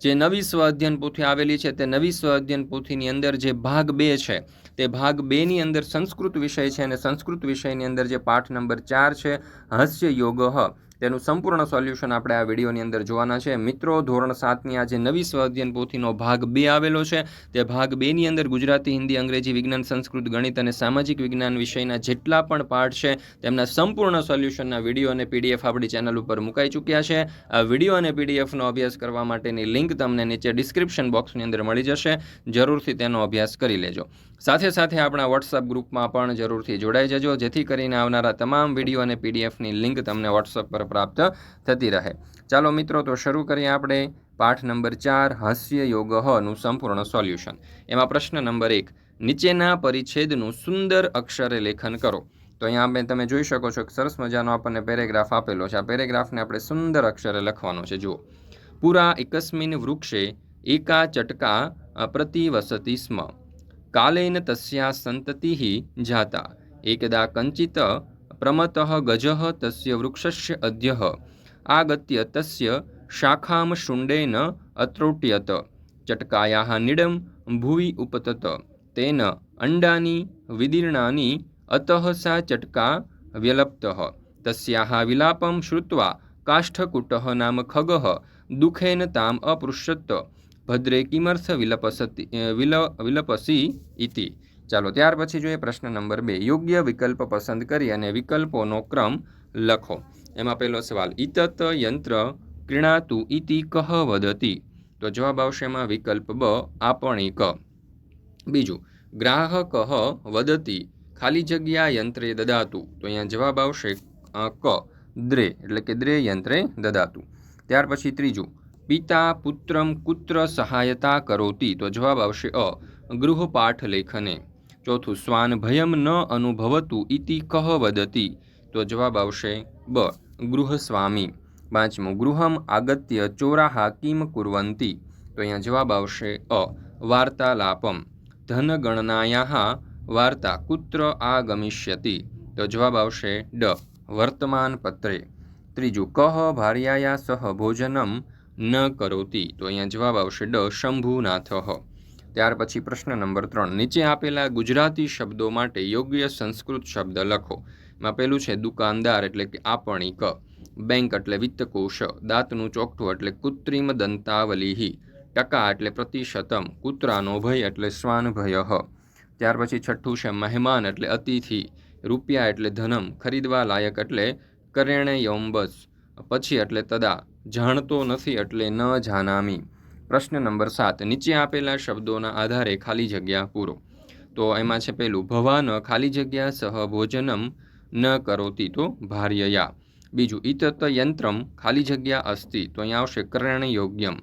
જે નવી સ્વ અધ્યયન પોથી આવેલી છે તે નવી સ્વ અધ્યયન પોથીની અંદર જે ભાગ બે છે, તે ભાગ બેની અંદર સંસ્કૃત વિષય છે અને સંસ્કૃત વિષયની અંદર જે પાઠ નંબર ચાર છે, હાસ્ય યોગ તેનું સંપૂર્ણ સોલ્યુશન આપણે આ વિડીયોની અંદર જોવાના છે. મિત્રો, ધોરણ સાતની આ જે નવી સ્વ અધ્યયન પોથીનો ભાગ બે આવેલો છે, તે ભાગ બેની અંદર ગુજરાતી, હિન્દી, અંગ્રેજી, વિજ્ઞાન, સંસ્કૃત, ગણિત અને સામાજિક વિજ્ઞાન વિષયના જેટલા પણ પાઠ છે, તેમના સંપૂર્ણ સોલ્યુશનના વીડિયો અને પીડીએફ આપણી ચેનલ ઉપર મુકાઈ ચૂક્યા છે. આ વીડિયો અને પીડીએફનો અભ્યાસ કરવા માટેની લિંક તમને નીચે ડિસ્ક્રિપ્શન બોક્સની અંદર મળી જશે. જરૂરથી તેનો અભ્યાસ કરી લેજો. સાથે સાથે આપણા વોટ્સઅપ ગ્રુપમાં પણ જરૂરથી જોડાઈ જજો, જેથી કરીને આવનારા તમામ વીડિયો અને પીડીએફની લિંક તમને વોટ્સઅપ પર પ્રાપ્ત થતી રહે. ચાલો મિત્રો, તો શરૂ કરીએ આપણે પાઠ નંબર ચાર, હાસ્ય યોગનું સંપૂર્ણ સોલ્યુશન. એમાં પ્રશ્ન નંબર એક, નીચેના પરિચ્છેદનું સુંદર અક્ષરે લેખન કરો. તો અહીંયા આપણે તમે જોઈ શકો છો કે સરસ મજાનો આપણને પેરેગ્રાફ આપેલો છે. આ પેરેગ્રાફને આપણે સુંદર અક્ષરે લખવાનો છે. જુઓ. પુરા એકસ્મિન વૃક્ષે એકા ચટકા પ્રતિવસતિ સ્મ. કાલેન તસ્યા સંતતિ જાતા. એકદા કંચિત પ્રમત ગજ તસ્ય વૃક્ષસ્ય અધ્ય આગત્ય તસ્ય શાખામ શુંડેન અત્રોટ્યત. ચટકાયા નિડમ ભુવિ ઉપતત. તેન અંડાની વિદીર્ણાની અત સા ચટકા વ્યલપ્ત. તસ્યા વિલાપમ શ્રુત્વા કાષ્ઠકૂટः નામ ખગः દુઃખેન તામ અપૃષ્યત ભદ્રે કિમર્થ વિલપસતી વિલ, વિલપસી ઇતિ. ચાલો, ત્યાર પછી જોઈએ પ્રશ્ન નંબર બે. યોગ્ય વિકલ્પ પસંદ કરી અને વિકલ્પોનો ક્રમ લખો. એમાં પહેલો સવાલ ઇતત યંત્ર ક્રીણાતુ ઇતિ કહ વદતી? તો જવાબ આવશે એમાં વિકલ્પ બ, આપણીક. બીજું, ગ્રાહક વદતી? ખાલી જગ્યા યંત્રે દદાતું. તો અહીંયા જવાબ આવશે ક, દ્રે. એટલે કે દ્રે યંત્રે દદાતું. ત્યાર પછી ત્રીજું, પિતા પુત્રમ કુત્ર સહાયતા કરોતી. તો જવાબ આવશે અ, ગૃહપાઠ લેખને. ચોથું શ્વાન ભયમ ન અનુભવતું ઇતિ કહ વદતી. તો જવાબ આવશે બ ગૃહસ્વામી પાંચમું, ગૃહમ આગત્ય ચોરાહા કિમ કુર્વંતી. તો અહીંયા જવાબ આવશે અ, વાર્તાલાપમ. ધનગણનાયા વાર્તા કુત્ર આગમિષ્યતિ. તો જવાબ આવશે ડ વર્તમાન પત્રે ત્રીજું, કહ ભાર્યાયા સહ ભોજનમ ન કરોતી. તો અહીંયા જવાબ આવશે ડ, શંભુનાથ. ત્યાર પછી પ્રશ્ન નંબર ત્રણ, નીચે આપેલા ગુજરાતી શબ્દો માટે યોગ્ય સંસ્કૃત શબ્દ લખો. એમાં પેલું છે દુકાનદાર, એટલે કે આપણી ક બેંક એટલે વિત્તકોશ દાંતનું ચોકઠું એટલે કૃત્રિમ દંતાવલીહી. ટકા એટલે પ્રતિશતમ. કૂતરાનો ભય એટલે શ્વાન ભય ત્યાર પછી છઠ્ઠું છે મહેમાન એટલે અતિથિ. રૂપિયા એટલે ધનમ. ખરીદવા લાયક એટલે કરેણે યૌમ્બસ. પછી એટલે તદા જાણતો નથી એટલે ન જાનામી. પ્રશ્ન નંબર સાત. નીચે આપેલા શબ્દોના આધારે ખાલી જગ્યા પૂરો. તો એમાં છે પેલું, ભવાન ખાલી જગ્યા સહ ભોજનમ ન કરોતી તો ભાર્યયા. બીજું ઇતત યંત્રમ ખાલી જગ્યા અસ્તિ તો અહીંયા આવશે કરણ યોગ્યમ.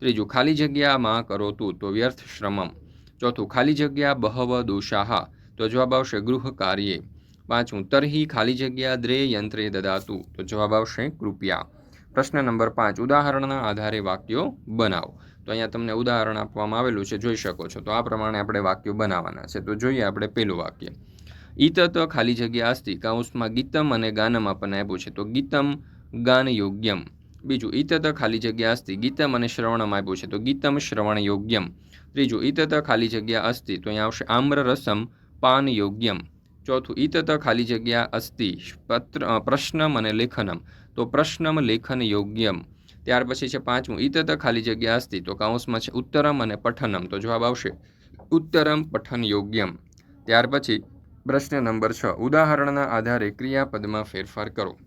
ત્રીજું, ખાલી જગ્યામાં કરોતું તો વ્યર્થ શ્રમમ ચોથું, ખાલી જગ્યા બહવ દોષાહા તો જવાબ આવશે ગૃહ કાર્યે પાંચમું તરહી ખાલી જગ્યા દ્રે યંત્રે દદાતું. તો જવાબ આવશે કૃપયા. પ્રશ્ન નંબર પાંચ, ઉદાહરણના આધારે વાક્યો બનાવો. તો અહીંયા તમને ઉદાહરણ આપવામાં આવેલું છે, જોઈ શકો છો. તો આ પ્રમાણે આપણે વાક્યો બનાવવાના છે. તો જોઈએ આપણે પેલું વાક્ય. ઈત તો ખાલી જગ્યા અસ્તિ કાઉન્સમાં ગીતમ અને ગાનમ આપણને આપ્યું છે. તો ગીતમ, ગાન યોગ્યમ. બીજું, ઈત તો ખાલી જગ્યા અસ્તિ ગીતમ અને શ્રવણમ આપ્યું છે. તો ગીતમ, શ્રવણ યોગ્યમ. ત્રીજું, ઈત તો ખાલી જગ્યા અસ્તિ તો અહીંયા આવશે આમ્ર રસમ પાન યોગ્યમ. ચોથું ઈતત ખાલી જગ્યા અસ્તિ, પત્ર પ્રશ્નમ અને લેખનમ. તો પ્રશ્નમ, લેખન, યોગ્યમ. ત્યાર પછી છે પાંચમું ઈતત ખાલી જગ્યા અસ્તિ. તો કાઉન્સમાં છે ઉત્તરમ અને પઠનમ. તો જવાબ આવશે, ઉત્તરમ, પઠન, યોગ્યમ. ત્યાર પછી પ્રશ્ન નંબર છ, ઉદાહરણના આધારે ક્રિયાપદમાં ફેરફાર કરો.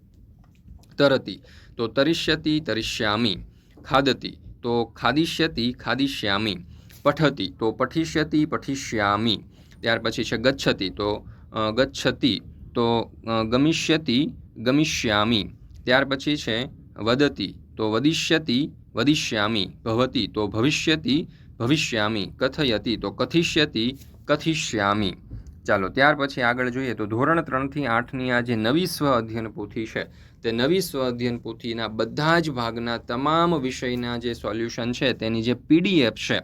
તરતી, તો તરિષ્યતિ, તરિષ્યામી. ખાદતી, તો ખાદિષ્યતિ, ખાદિષ્યામી. પઠતી, તો પઠિષ્યતિ, પઠિષ્યામી. ત્યાર પછી છે ગચ્છતી, તો ગચ્છતિ, તો ગમિષ્યતિ, ગમિષ્યામી. ત્યાર પછી છે, વદતી, તો વદિષ્યતિ, વદિષ્યામી. ભવતી, તો ભવિષ્યતિ, ભવિષ્યામી. કથયતિ, તો કથિષ્યતિ, કથિષ્યામી. ચાલો, ત્યાર પછી આગળ જોઈએ તો ધોરણ ત્રણથી આઠની આ જે નવી સ્વ અધ્યયન પોથી છે, તે નવી સ્વ અધ્યયન પોથીના બધા જ ભાગના તમામ વિષયના જે સોલ્યુશન છે, તેની જે પીડીએફ છે,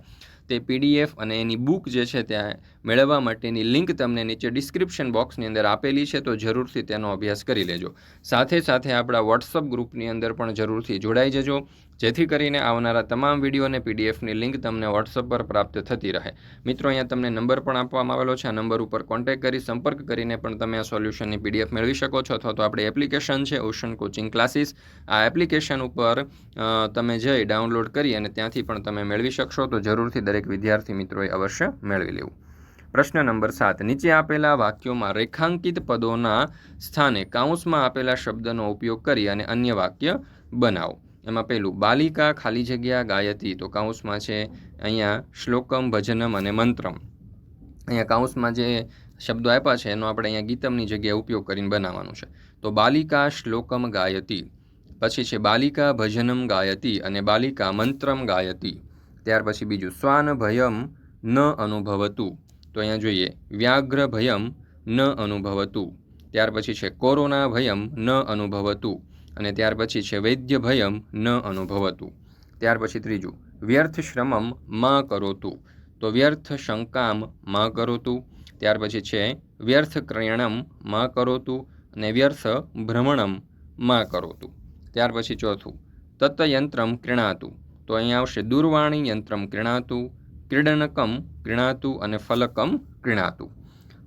તે પીડીએફ અને એની બુક જે છે, તે મેળવવા માટેની લિંક તમને નીચે ડિસ્ક્રિપ્શન બોક્સની અંદર આપેલી છે, તો જરૂરથી તેનો અભ્યાસ કરી લેજો. સાથે સાથે આપણા વોટ્સઅપ ગ્રુપની અંદર પણ જરૂરથી જોડાઈ જજો, જેથી કરીને આવનારા તમામ વીડિયો અને પીડીએફની લિંક તમને વોટ્સઅપ પર પ્રાપ્ત થતી રહે. મિત્રો, અહીંયા તમને નંબર પણ આપવામાં આવેલો છે. આ નંબર ઉપર કોન્ટેક્ટ કરી, સંપર્ક કરીને પણ તમે આ સોલ્યુશનની પીડીએફ મેળવી શકો છો, અથવા તો આપણી એપ્લિકેશન છે ઓશન કોચિંગ ક્લાસીસ આ એપ્લિકેશન ઉપર તમે જઈ ડાઉનલોડ કરી અને ત્યાંથી પણ તમે મેળવી શકશો, તો જરૂરથી દરેક વિદ્યાર્થી મિત્રોએ અવશ્ય મેળવી લેવું. પ્રશ્ન નંબર સાત. નીચે આપેલા વાક્યોમાં રેખાંકિત પદોના સ્થાને કાઉન્સમાં આપેલા શબ્દનો ઉપયોગ કરી અને અન્ય વાક્ય બનાવો. એમાં પહેલું, બાલિકા ખાલી જગ્યા ગાયતી. તો કાઉન્સમાં છે અહીંયા શ્લોકમ, ભજનમ અને મંત્રમ. અહીંયા કાઉન્સમાં જે શબ્દો આપ્યા છે, એનો આપણે અહીંયા ગીતમની જગ્યાએ ઉપયોગ કરીને બનાવવાનું છે. તો બાલિકા શ્લોકમ ગાયતી. પછી છે, બાલિકા ભજનમ ગાયતી અને બાલિકા મંત્રમ ગાયતી. ત્યાર પછી બીજું શ્વાન ભયમ ન અનુભવતું. તો અહીંયા જોઈએ વ્યાઘ્ર ભયમ ન અનુભવતું. ત્યાર પછી છે કોરોના ભયમ ન અનુભવતું. અને ત્યાર પછી છે વૈદ્ય ભયમ ન અનુભવતું. ત્યાર પછી ત્રીજું વ્યર્થ શ્રમમ મા કરોતું. તો વ્યર્થ શંકામ મા કરોતું. ત્યાર પછી છે વ્યર્થ ક્રયણમ મા કરોતું. અને વ્યર્થ ભ્રમણમ મા કરોતું. ત્યાર પછી ચોથું, તત્યંત્રમ ક્રીણાતું. તો અહીંયા આવશે દૂરવાણી યંત્રમ ક્રીણાતું. ક્રીડનકમ ક્રીણાતું અને ફલકમ ક્રીણાતું.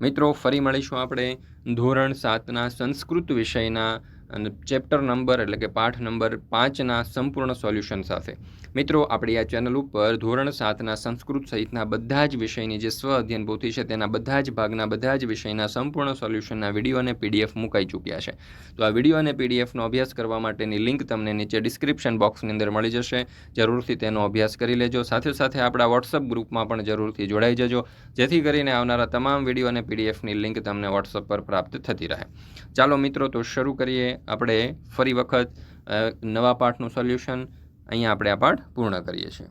મિત્રો ફરી મળીશું આપણે ધોરણ સાતના સંસ્કૃત વિષયના અને ચેપ્ટર નંબર એટલે કે પાઠ નંબર પાંચના સંપૂર્ણ સોલ્યુશન સાથે. મિત્રો, આપણી આ ચેનલ ઉપર ધોરણ સાતના સંસ્કૃત સહિતના બધા જ વિષયની જે સ્વ અધ્યયન પોથી છે તેના બધા જ ભાગના બધા જ વિષયના સંપૂર્ણ સોલ્યુશનના વીડિયો અને પીડીએફ મુકાઈ ચૂક્યા છે. તો આ વીડિયો અને પીડીએફનો અભ્યાસ કરવા માટેની લિંક તમને નીચે ડિસ્ક્રિપ્શન બોક્સની અંદર મળી જશે. જરૂરથી તેનો અભ્યાસ કરી લેજો. સાથે સાથે આપણા વોટ્સઅપ ગ્રુપમાં પણ જરૂરથી જોડાઈ જજો. જેથી કરીને આવનારા તમામ વીડિયો અને પીડીએફની લિંક તમને વોટ્સઅપ પર પ્રાપ્ત થતી રહે. ચાલો મિત્રો, તો શરૂ કરીએ. આપણે ફરી વખત નવા પાઠનું સોલ્યુશન અહીંયા આપણે આ પાઠ પૂર્ણ કરીએ છીએ.